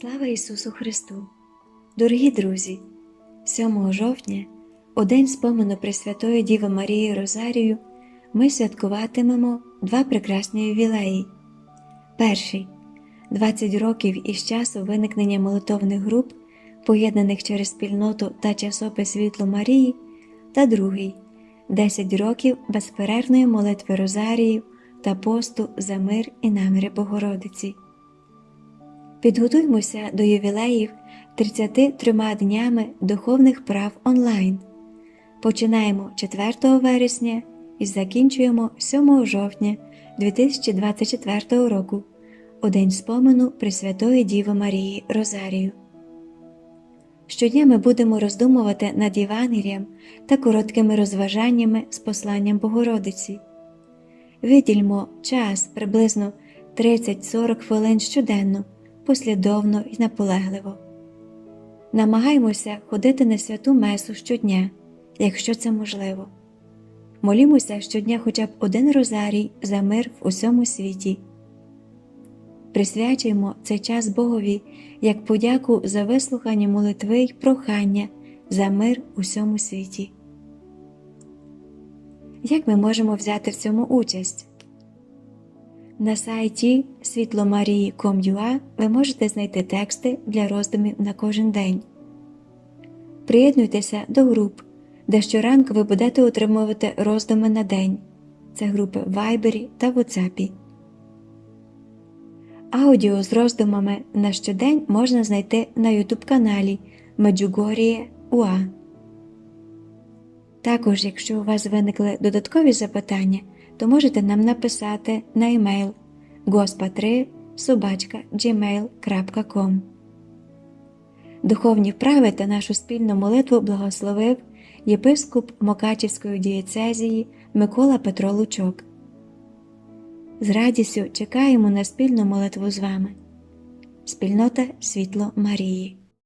Слава Ісусу Христу! Дорогі друзі! 7 жовтня, у день спомену Пресвятої Діви Марії Розарію, ми святкуватимемо два прекрасні ювілеї. Перший 20 років із часу виникнення молитовних груп, поєднаних через спільноту та часопис Світло Марії, та другий 10 років безперервної молитви Розарію та посту за мир і наміри Богородиці. Підготуймося до ювілеїв 33 днями духовних прав онлайн. Починаємо 4 вересня і закінчуємо 7 жовтня 2024 року у день спомену Пресвятої Діви Марії Розарію. Щодня ми будемо роздумувати над Євангелієм та короткими розважаннями з посланням Богородиці. Видільмо час приблизно 30-40 хвилин щоденно, послідовно і наполегливо. Намагаймося ходити на святу месу щодня, якщо це можливо. Молімося щодня хоча б один розарій за мир в усьому світі. Присвячуємо цей час Богові як подяку за вислухані молитви й прохання за мир у всьому світі. Як ми можемо взяти в цьому участь? На сайті світломарії.com.ua ви можете знайти тексти для роздумів на кожен день. Приєднуйтеся до груп, де щоранку ви будете отримувати роздуми на день. Це групи в Viber та WhatsApp. Аудіо з роздумами на щодень можна знайти на YouTube каналі Меджугорія УА. Також, якщо у вас виникли додаткові запитання, то можете нам написати на емейл gospa3 собачка gmail.com Духовні вправи та нашу спільну молитву благословив єпископ Мокачівської дієцезії Микола Петро Лучок. З радістю чекаємо на спільну молитву з вами. Спільнота Світло Марії.